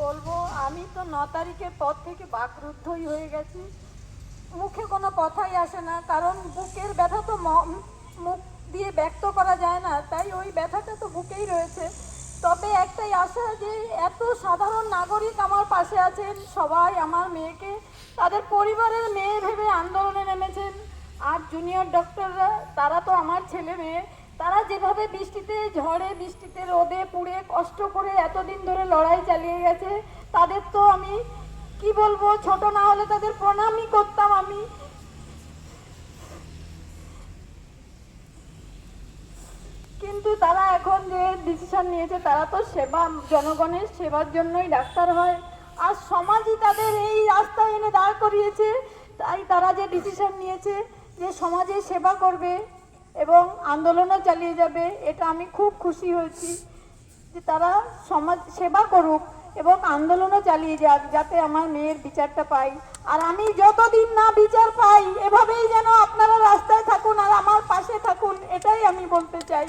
বলব, আমি তো ন তারিখের পর থেকে বাকরুদ্ধই হয়ে গেছি। মুখে কোনো কথাই আসে না, কারণ বুকের ব্যথা তো মুখ দিয়ে ব্যক্ত করা যায় না, তাই ওই ব্যথাটা তো বুকেই রয়েছে। তবে একটাই আশা যে এত সাধারণ নাগরিক আমার পাশে আছেন, সবাই আমার মেয়েকে, তাদের পরিবারের মেয়ে ভেবে আন্দোলনে নেমেছেন। আর জুনিয়র ডক্টররা তারা তো আমার ছেলে মেয়ে তারা যেভাবে বৃষ্টিতে ঝড়ে, বৃষ্টিতে রোদে পুড়ে কষ্ট করে এতদিন ধরে লড়াই চালিয়ে গেছে, তাদের তো আমি কি বলব, ছোট না হলে তাদের প্রণামই করতাম আমি। কিন্তু তারা এখন যে ডিসিশন নিয়েছে, তারা তো সেবা, জনগণের সেবার জন্যই ডাক্তার হয়। আর সমাজই তাদের এই রাস্তায় এনে দাঁড় করিয়েছে, তাই তারা যে ডিসিশন নিয়েছে যে সমাজের সেবা করবে এবং আন্দোলনও চালিয়ে যাবে, এটা আমি খুব খুশি হয়েছি যে তারা সমাজ সেবা করুক এবং আন্দোলনও চালিয়ে যাক যাতে আমার মেয়ের বিচারটা পাই। আর আমি যতদিন না বিচার পাই, এভাবেই যেন আপনারা রাস্তায় থাকুন আর আমার পাশে থাকুন, এটাই আমি বলতে চাই।